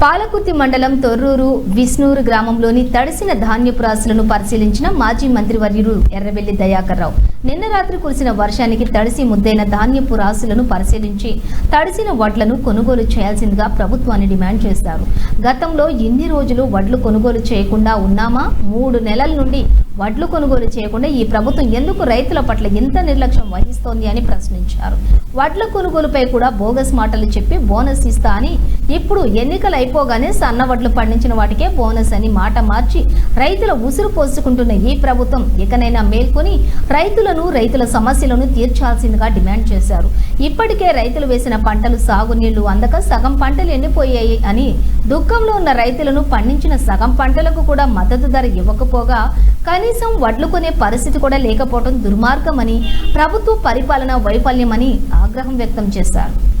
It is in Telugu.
పాలకుర్తి మండలం తొర్రూరు విష్ణూరు గ్రామంలోని తడిసిన ధాన్యపు రాశులను పరిశీలించిన మాజీ మంత్రివర్యులు ఎర్రబెల్లి దయాకర్ రావు నిన్న రాత్రి కురిసిన వర్షానికి తడిసి ముద్దైన ధాన్యపు రాశులను పరిశీలించి తడిసిన వడ్లను కొనుగోలు చేయాల్సిందిగా ప్రభుత్వాన్ని డిమాండ్ చేశారు. గతంలో ఇన్ని రోజులు వడ్లు కొనుగోలు చేయకుండా ఉన్నామా? మూడు నెలల నుండి వడ్లు కొనుగోలు చేయకుండా ఈ ప్రభుత్వం ఎందుకు రైతుల పట్ల ఇంత నిర్లక్ష్యం వహిస్తోంది అని ప్రశ్నించారు. వడ్ల కొనుగోలుపై కూడా బోగస్ మాటలు చెప్పి బోనస్ ఇస్తా అని ఇప్పుడు ఎన్నికలు అయిపోగానే సన్న వడ్లు పండించిన వాటికే బోనస్ అని మాట మార్చి రైతుల ఉసురు పోసుకుంటున్న ఈ ప్రభుత్వం ఇకనైనా మేల్కొని రైతులను రైతుల సమస్యలను తీర్చాల్సిందిగా డిమాండ్ చేశారు. ఇప్పటికే రైతులు వేసిన పంటలు సాగునీళ్ళు అందక సగం పంటలు ఎండిపోయాయి అని దుఃఖంలో ఉన్న రైతులను పండించిన సగం పంటలకు కూడా మద్దతు ధర ఇవ్వకపోగా కనీసం వడ్లు కొనే పరిస్థితి కూడా లేకపోవడం దుర్మార్గమని ప్రభుత్వ పరిపాలన వైఫల్యమని ఆగ్రహం వ్యక్తం చేశారు.